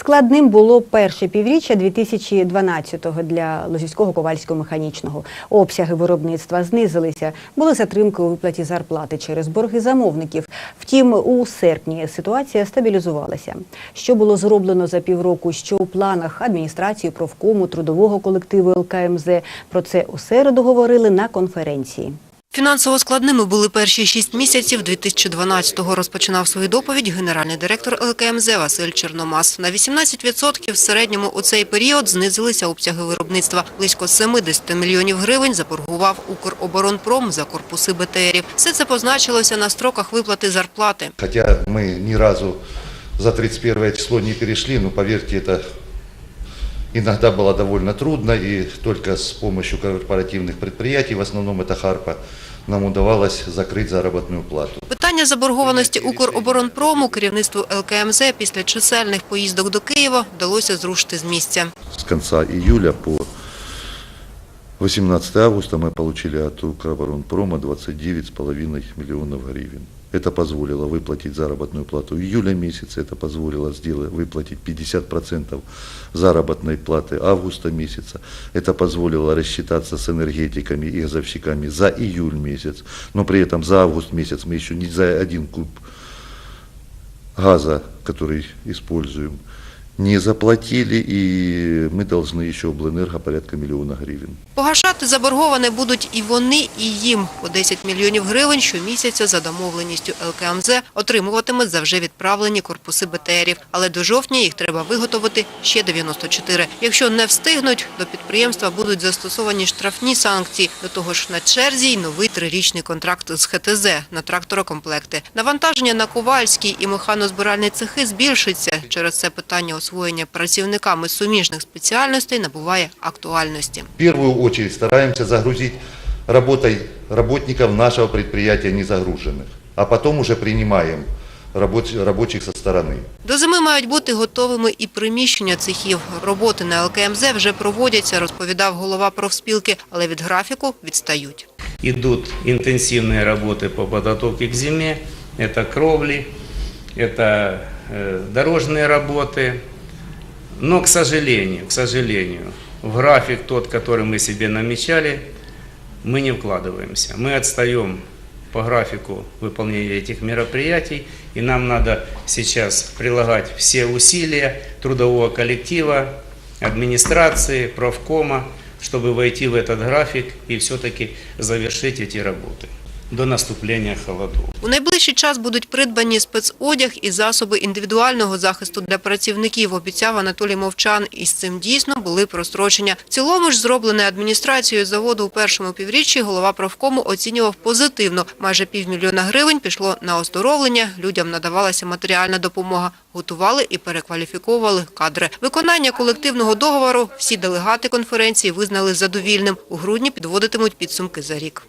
Складним було перше півріччя 2012-го для Лозівського ковальського механічного. Обсяги виробництва знизилися, були затримки у виплаті зарплати через борги замовників. Втім, у серпні ситуація стабілізувалася. Що було зроблено за півроку, що у планах адміністрації, профкому, трудового колективу ЛКМЗ. Про це у середу говорили на конференції. Фінансово складними були перші шість місяців 2012-го, розпочинав свою доповідь генеральний директор ЛКМЗ Василь Чорномас. На 18% в середньому у цей період знизилися обсяги виробництва. Близько 70 мільйонів гривень заборгував Укроборонпром за корпуси БТРів. Все це позначилося на строках виплати зарплати. Хотя мы ни разу за 31 число не перешли, но поверьте, это иногда было довольно трудно, и только с помощью корпоративных предприятий, в основном это Харпа, нам удавалось закрыть заработную плату. Питання заборгованості Укроборонпрому керівництву ЛКМЗ після чисельних поїздок до Києва вдалося зрушити з місця. С конца июля по 18 августа мы получили от Укроборонпрома 29,5 миллионов гривен. Это позволило выплатить заработную плату июля месяца, это позволило сделать, выплатить 50% заработной платы августа месяца, это позволило рассчитаться с энергетиками и газовщиками за июль месяц, но при этом за август месяц мы еще не за один куб газа, который используем, не заплатили, и мы должны еще облэнерго порядка миллиона гривен. Погашати заборговане будуть і вони, і їм. По 10 мільйонів гривень щомісяця за домовленістю ЛКМЗ отримуватимуть за вже відправлені корпуси БТРів. Але до жовтня їх треба виготовити ще 94. Якщо не встигнуть, до підприємства будуть застосовані штрафні санкції. До того ж на черзі й новий трирічний контракт з ХТЗ на тракторокомплекти. Навантаження на ковальський і механозбиральні цехи збільшиться. Через це питання освоєння працівниками суміжних спеціальностей набуває актуальності. В первую очередь стараемся загрузить работой работников нашего предприятия незагруженных, а потом уже принимаем рабоч- рабочих со стороны. До зими мають бути готовими і приміщення цехів. Роботи на ЛКМЗ вже проводяться, розповідав голова профспілки, але від графіку відстають. Идут интенсивные работы по подготовке к зиме. Это кровли, это э, дорожные работы. Но, к сожалению, к сожалению, в график тот, который мы себе намечали, мы не вкладываемся. Мы отстаем по графику выполнения этих мероприятий, и нам надо сейчас прилагать все усилия трудового коллектива, администрации, профкома, чтобы войти в этот график и все-таки завершить эти работы до наступления холодов. У найближчий час будуть придбані спецодяг і засоби індивідуального захисту для працівників, обіцяв Анатолій Мовчан. І з цим дійсно були прострочення. В цілому ж зроблене адміністрацією заводу у першому півріччі голова профкому оцінював позитивно. Майже півмільйона гривень пішло на оздоровлення, людям надавалася матеріальна допомога, готували і перекваліфіковували кадри. Виконання колективного договору всі делегати конференції визнали задовільним. У грудні підводитимуть підсумки за рік.